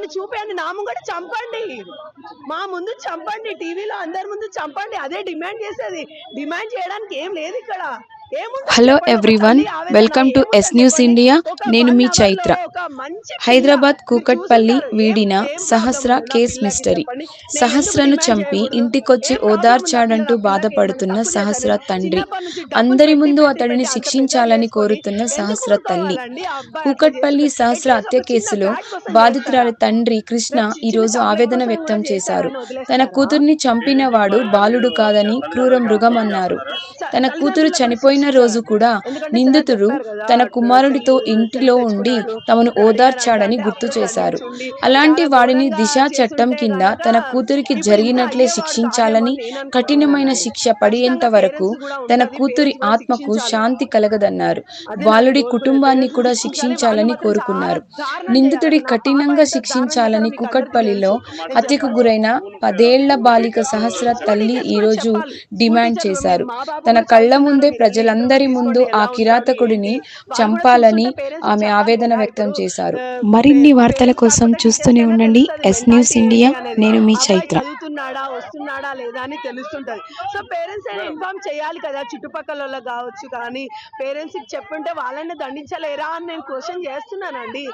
చూపేయండి నా ముంగట చంపండి. మా ముందు చంపండి టీవీలో అందరి ముందు చంపండి. అదే డిమాండ్ చేసేది. డిమాండ్ చేయడానికి ఏం లేదు ఇక్కడ. Hello everyone welcome to S news. India నేను మీ చైత్ర. హైదరాబాద్ కూకట్పల్లి వీడిన సహస్ర? Case mystery. సహస్రను చంపి? ఇంటికొచ్చి ఓదార్చాడంటూ బాధపడుతున్న సహస్ర. తండ్రి. అందరి ముందు అతడిని శిక్షించాలని కోరుతున్న సహస్ర తల్లి. కూకట్పల్లి సహస్ర హత్య కేసులో బాధితురాలి? తండ్రి కృష్ణ ఈరోజు ఆవేదన వ్యక్తం చేశారు? తన? కూతుర్ని చంపిన వాడు బాలుడు కాదని క్రూర మృగమన్నారు తన కూతురు చనిపోయిన రోజు కూడా నిందితుడు తన కుమారుడితో ఇంటిలో ఉండి తమను ఓదార్చాడని గుర్తు చేశారు. అలాంటి వాడిని దిశా చట్టం కింద తన కూతురికి జరిగినట్లే శిక్షించాలని కఠినమైన శిక్ష పడేంత వరకు తన కూతురి ఆత్మకు శాంతి కలగదన్నారు. బాలుడి కుటుంబాన్ని కూడా శిక్షించాలని కోరుకున్నారు. నిందితుడి కఠినంగా శిక్షించాలని కుకట్పల్లిలో హత్యకు గురైన పదేళ్ళ బాలిక సహస్ర తల్లి ఈరోజు డిమాండ్ చేశారు. తన కళ్ళ ముందే ప్రజలందరి ముందు ఆ కిరాతకుడిని చంపాలని ఆమె ఆవేదన వ్యక్తం చేశారు. మరిన్ని వార్తల కోసం చూస్తూనే ఉండండి. ఎస్ న్యూస్ ఇండియా నేను మీ చైత్ర. చదువుతున్నాడా వస్తున్నాడా లేదా అని తెలుస్తుంటది. సో పేరెంట్స్ అయినా ఇన్ఫార్మ్ చేయాలి కదా చుట్టుపక్కల వాళ్ళకి కావచ్చు కానీ పేరెంట్స్కి చెప్పుంటే వాళ్ళని దండించలేరా అని నేను క్వశ్చన్ చేస్తున్నానండి.